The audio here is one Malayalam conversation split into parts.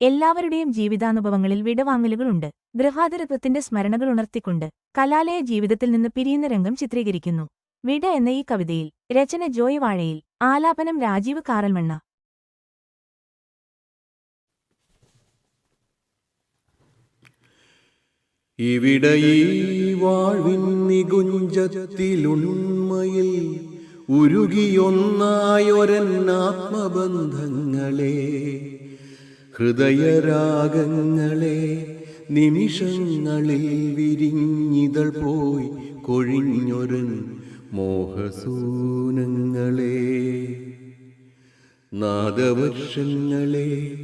എല്ലാവരുടെയും ജീവിതാനുഭവങ്ങളിൽ വിടവാങ്ങലുകളുണ്ട്. ഗൃഹാതിരത്വത്തിന്റെ സ്മരണകൾ ഉണർത്തിക്കൊണ്ട് കലാലയ ജീവിതത്തിൽ നിന്ന് പിരിയുന്ന രംഗം ചിത്രീകരിക്കുന്നു. വിട എന്ന ഈ കവിതയിൽ രചന ജോയ് വാഴയിൽ ആലാപനം രാജീവ് കാറൽമണ്ണ. ഇവിടെ ഈ നികുഞ്ചത്തിലുണ്മയിൽ ഉരുകിയൊന്നായൊരന്നാത്മബന്ധങ്ങളെ ഹൃദയരാഗങ്ങളെ നിമിഷങ്ങളിൽ വിരിഞ്ഞിതൾ പോയി കൊഴിഞ്ഞൊരൻ മോഹസൂനങ്ങളെ. നാദവർഷങ്ങളെ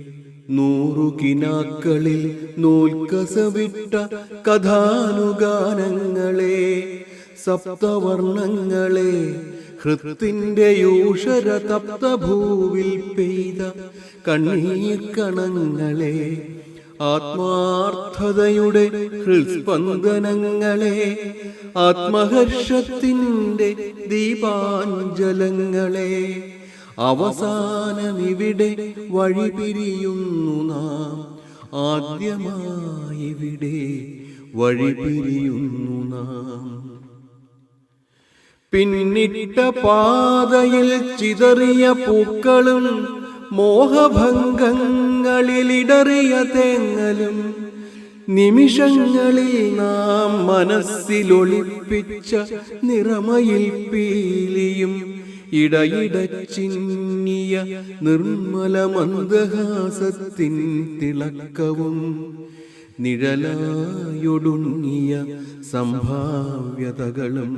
നൂറു കിനാക്കളിൽ നൂൽക്കസവിട്ട കഥാനുഗാനങ്ങളെ സപ്തവർണങ്ങളെ ഹൃത്തിന്റെ യൂഷര തപ്തഭൂവിൽ പെയ്ത കണ്ണീർ കണങ്ങളെ ആത്മാർത്ഥതയുടെ ഹൃസ്പന്ദനങ്ങളെ ആത്മഹർഷത്തിന്റെ ദീപാഞ്ജലങ്ങളെ അവസാനമിവിടെ വഴിപിരിയുന്നു നാം. ആദ്യമായിവിടെ വഴിപിരിയുന്നു നാം. പിന്നിട്ട പാതയിൽ ചിതറിയ പൂക്കളും മോഹഭംഗങ്ങളിലിടറിയ തേങ്ങലും നിമിഷങ്ങളിൽ നാം മനസ്സിലൊളിപ്പിച്ച നിറമയിൽ പീലിയും ഇടയിട ഇടയിടച്ചിന്നിയ നിർമ്മല മന്ദഹാസത്തിൻ തിളക്കവും നിഴലായൊടുങ്ങിയ സംഭാവ്യതകളും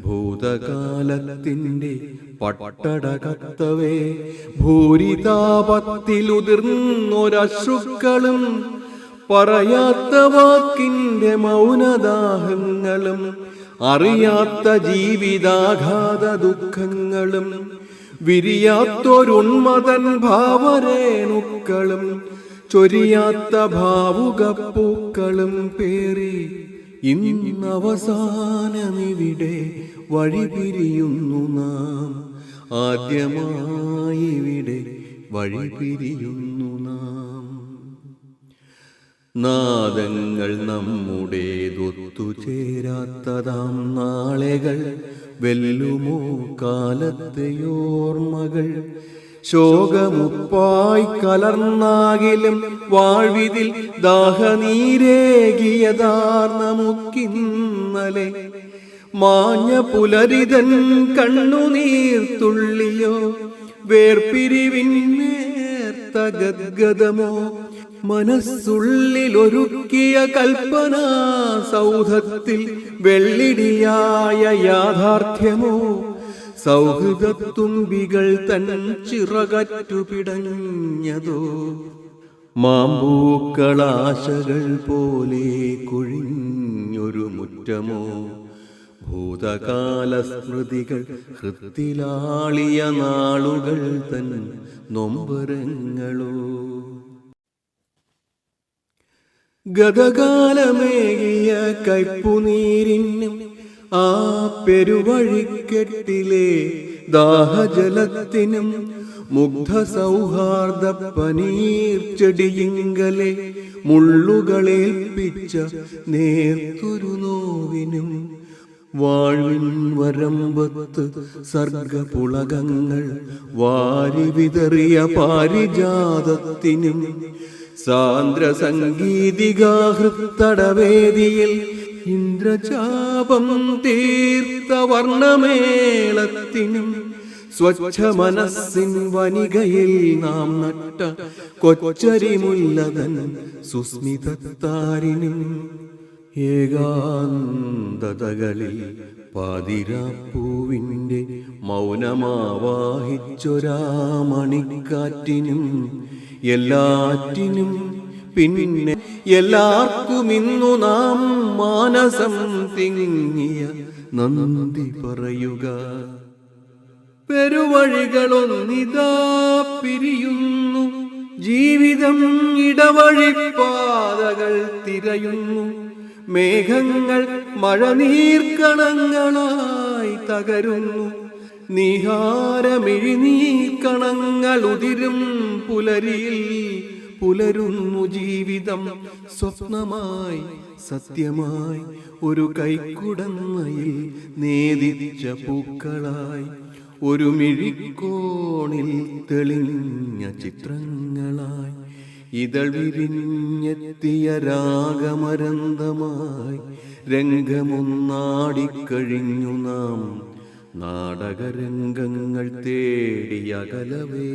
ഭൂതകാലത്തിന്റെ പട്ടടകത്തവേ ഭൂരിതാപത്തിലുതിർന്നൊരശ്രുക്കളും പറയാത്ത വാക്കിന്റെ മൗനദാഹങ്ങളും അറിയാത്ത ജീവിതാഘാത ദുഃഖങ്ങളും വിരിയാത്തൊരുന്മതൻ ഭാവരേണുക്കളും ചൊരിയാത്ത ഭാവുകപ്പൂക്കളും പേറി ഇന്നവസാനമിവിടെ വഴിപിരിയുന്നു നാം. ആദ്യമായിവിടെ വഴിപിരിയുന്നു നാം. നാദങ്ങൾ നമ്മുടെ നമ്മുടേതൊത്തുചേരാത്തതാം നാളെകൾ വെല്ലുമോ കാലത്തെയോർമ്മകൾ ശോകമുപ്പായി കലർന്നാകിലും വാഴ്വിതിൽ ദാഹനീരേകിയതാർന്ന മുക്കിന്നലെ മാഞ്ഞ പുലരിതൻ കണ്ണുനീർത്തുള്ളിയോ തുള്ളിയോ ഗദ്ഗതമോ മനസ്സുള്ളിലൊരുക്കിയ കൽപ്പന സൗധത്തിൽ വെള്ളിടിയായ യാഥാർത്ഥ്യമോ സൗഹൃദത്തുമ്പികൾ തൻ ചിറകറ്റു പിടഞ്ഞതോ മാമ്പൂക്കളാശകൾ പോലെ കൊഴിഞ്ഞൊരു മുറ്റമോ. ഭൂതകാല സ്മൃതികൾ ഹൃത്തിലാളിയ നാളുകൾ തൻ നൊമ്പരങ്ങളോ. ഗതകാലമേകിയ കയ്പുനീരിനും ആ പെരുവഴിക്കെട്ടിലെ ദാഹജലത്തിനും മുഗ്ധ സൗഹാർദ്ദ പനീർ ചെടിയിങ്കലെ മുള്ളുകളേൽപ്പിച്ച നേർത്തൊരു നോവിനും വരമ്പത്ത് സർഗപുളകങ്ങൾ വാരി വിതറിയ പാരിജാതത്തിനും സാന്ദ്ര സംഗീതികാഹൃത്തടവേദിയിൽ ഇന്ദ്രചാപം തീർത്ത വർണമേളത്തിനും സ്വച്ഛ മനസ്സിൻ വനികയിൽ നാം നട്ട കൊച്ചരിമുല്ലതൻ സുസ്മിതത്താരിനും ഏകാന്തതകളിൽ പാതിരാപ്പൂവിന്റെ മൗനമാവാഹിച്ചൊരാമണിക്കാറ്റിനും എല്ലാറ്റിനും പിന്നെ എല്ലാവർക്കും ഇന്നു നാം മാനസം തിങ്ങിയ നന്ദി പറയുക. പെരുവഴികളൊന്നിതാ പിരിയുന്നു. ജീവിതം ഇടവഴിപ്പാതകൾ തിരയുന്നു. മേഘങ്ങൾ മഴനീർക്കണങ്ങളായി തകരുന്നു. നിഹാരമിഴിനീർക്കണങ്ങൾ ഉതിരും പുലരിയിൽ പുലരുന്നു ജീവിതം സ്വപ്നമായി സത്യമായി ഒരു കൈക്കുടന്നയിൽ നേതിരിച്ച പൂക്കളായി ഒരു മിഴിക്കോണിൽ തെളിഞ്ഞ ചിത്രങ്ങളായി ഇതൾ വിരിഞ്ഞെത്തിയ രാഗമരന്തമായി രംഗമൊന്നാടിക്കഴിഞ്ഞു നാം നാടകരംഗങ്ങൾ തേടിയകലവേ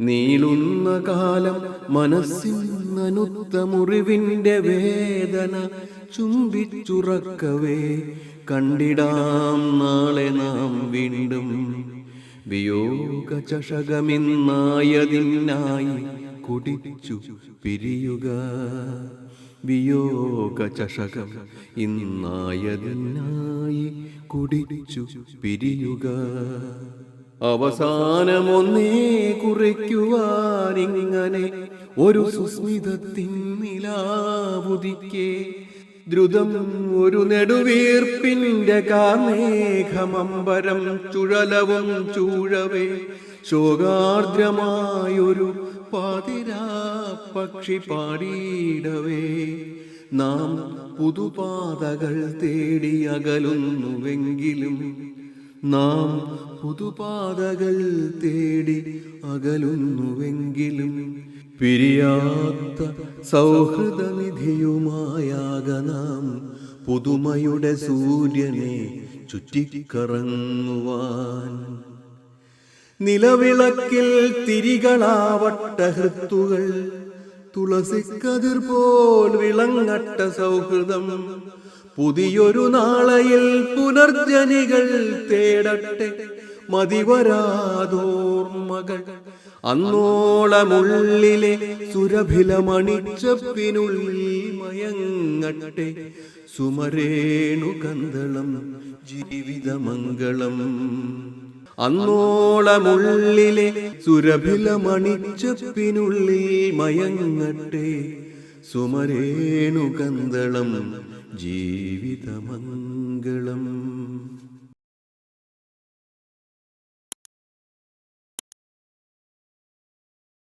നീളുന്ന കാലം മനസ്സിനനുത്ത മുറിവിന്റെ വേദന ചുംബിച്ചുറക്കവേ. കണ്ടിടാം നാളെ നാം വീണ്ടും. വിയോഗ ചഷകമിന്നായതിനായി കുടിച്ചു പിരിയുക. വിയോഗ ചഷകം ഇന്നായതിനായി കുടിച്ചു പിരിയുക. അവസാനമൊന്നേ കുറിക്കുവാനിങ്ങനെ ഒരു സുസ്മിതത്തിൻ നിലാവുദിക്കേ. ദ്രുതം ഒരു നെടുവീർപ്പിന്റെ കാർമേഘമമ്പരം ചുഴലവും ചൂഴവേ. ശോകാർദ്രമായൊരു പാതിരാ പക്ഷി പാടിയിടവേ. നാം പുതുപാതകൾ തേടി അകലുന്നുവെങ്കിലും നാം പുതുപാതകൾ തേടി അകലുന്നുവെങ്കിലും പിരിയാത്ത സൗഹൃദനിധിയുമായാക നാം പുതുമയുടെ സൂര്യനെ ചുറ്റിക്കറങ്ങുവാൻ. നിലവിളക്കിൽ തിരികളാവട്ട ഹൃത്തുകൾ തുളസിക്കതിർ പോൽ വിളങ്ങട്ട സൗഹൃദം പുതിയൊരു നാളയിൽ പുനർജനികൾ തേടട്ടെ മതിവരാതോർമകൾ അന്നോളമുള്ളിലെ സുരഭിലമണിച്ചപ്പിനുള്ളിൽ മയങ്ങട്ടെ സുമരേണു കന്തളം ജീവിതമംഗളം. അന്നോളമുള്ളിലെ സുരഭിലമണിച്ചപ്പിനുള്ളിൽ മയങ്ങട്ടെ സുമരേണു കന്തളം ജീവിതമംഗളം.